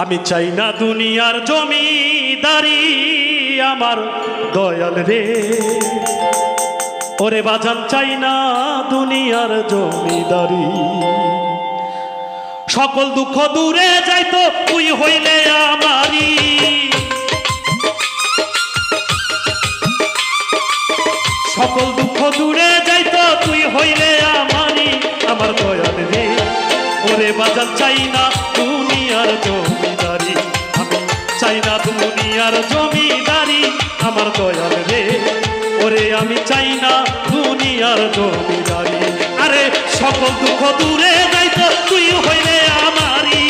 আমি চাই না দুনিয়ার জমিদারি আমার দয়াল রে। ওরে বাজান, চাই না দুনিয়ার জমিদারি। সকল দুঃখ দূরে যাইতো তুই হইলে আমারি সকল দুঃখ দূরে যাইতো তুই হইলে আমারি আমার দয়াল রে, ওরে বাজার চাই না দুনিয়ার জমিদারি আমার দয়াল রে। ওরে আমি চাই না দুনিয়ার জমিদারি। আরে সকল দুঃখ দূরে যাইতো তুই হইলে আমারি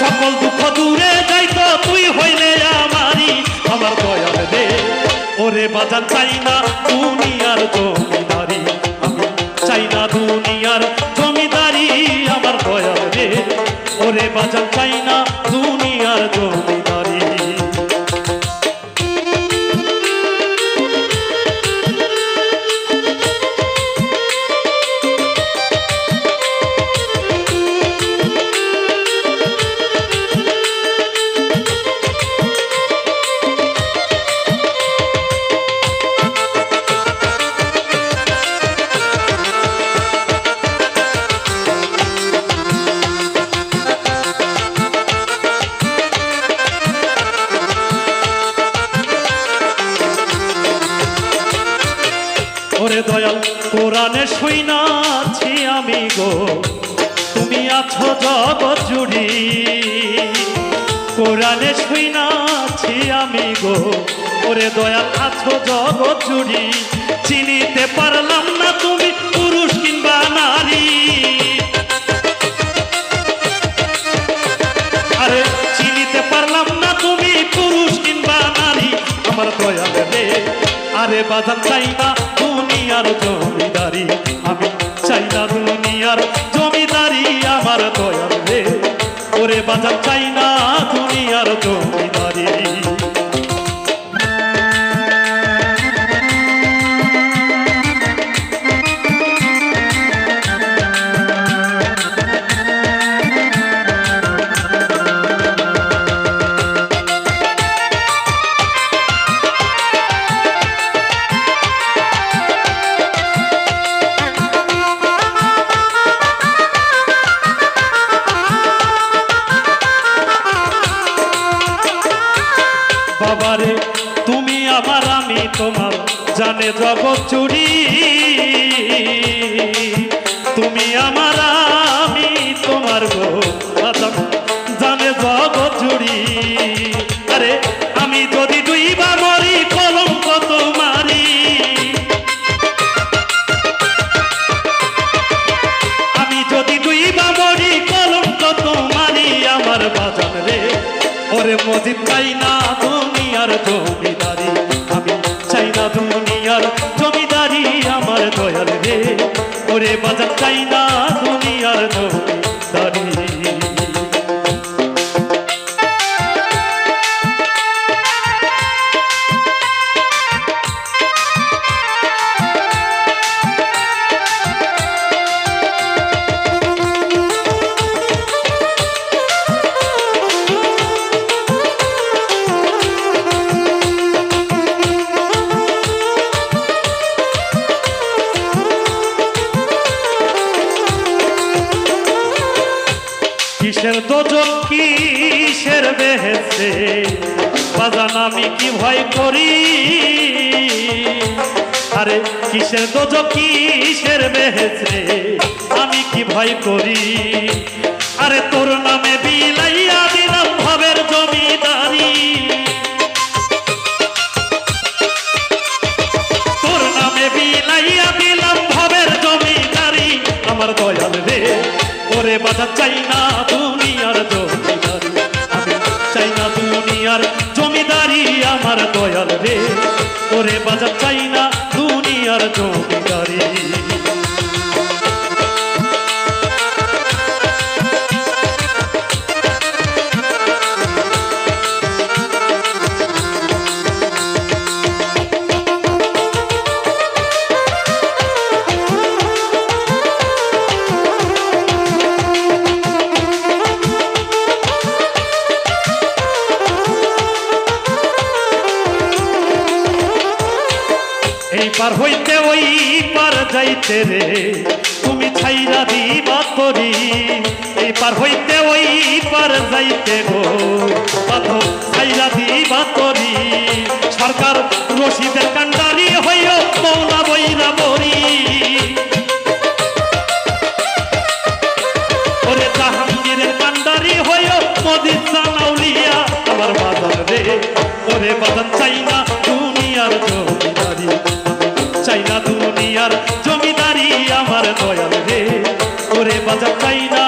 সকল দুঃখ দূরে যাইতো তুই হইলে আমারি আমার দয়াল রে, ওরে বাজার চাই না ওরে বাজার চাই না দুনিয়ার জমিদারি ওরে দয়াল, কোরআনে শুইনাছি আমি গো। তুমি আছো জগৎ জুড়ি। কোরআনে শুইনাছি আমি গো। ওরে দয়াল, আছো জগৎ জুড়ি। চিনিতে পারলাম না তুমি, পুরুষ কিংবা নারী। আরে বাজার চাই না দুনিয়ার জমিদারি। আমি চাই না দুনিয়ার জমিদারি, আমার দয়াল রে। ওরে বাজার চাই না দুনিয়ার জমিদারি। তোমার জানে জগৎ চুরি। তুমি আমার, আমি তোমার গো আদম জানে জগৎ চুরি। আরে, আমি যদি দুইবা মরি, কলঙ্ক তোমারি আমি যদি দুইবা মরি, কলঙ্ক তোমারি আমার বাজান রে, ওরে মজিদ চাই না জমিদারি। আমি চাই না দুনিয়ার জমিদারি আমার দয়াল রে। ওরে বাজার চাই না দুনিয়ার জমিদারি। কিসের দোজক, কিসের বেহেছে বাজান, আমি কি ভয় করি? আরে, কিসের দোজক, কিসের বেহেছে আমি কি ভয় করি? আরে, তোর নামে বিলাইয়া দিলাম ভবের জমিদারি। তোর নামে বিলাইয়া দিলাম ভবের জমিদারি। আমার দয়াল রে ওরে বাধা চাই না দুনিয়ার জমিদারি। চাই না দুনিয়ার জমিদারি আমার দয়াল রে। ওরে বাজার চাই না দুনিয়ার জমিদারি। পার হইতে ওই পার যাইতে রে। তুমি ছাইরা দিবা এই পার হইতে ওই পার যাইতে গো। পাথর ছাইরা দিবা তরি, সরকার রশিদের কান্ডারি হইও মৌলা বইরা বরি। দয়াল রে? ওরে বাজার চাই না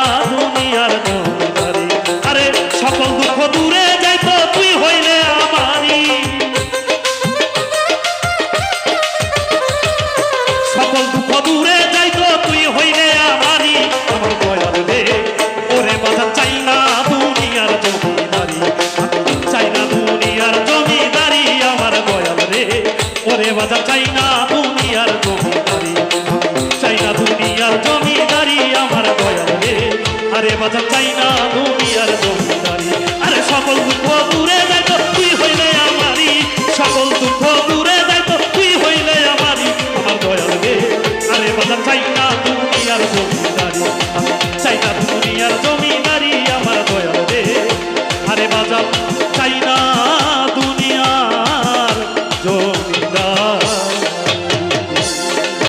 সকল দুঃখ দূরে যাইতো তুই হইলে আমারই। সকল দুঃখ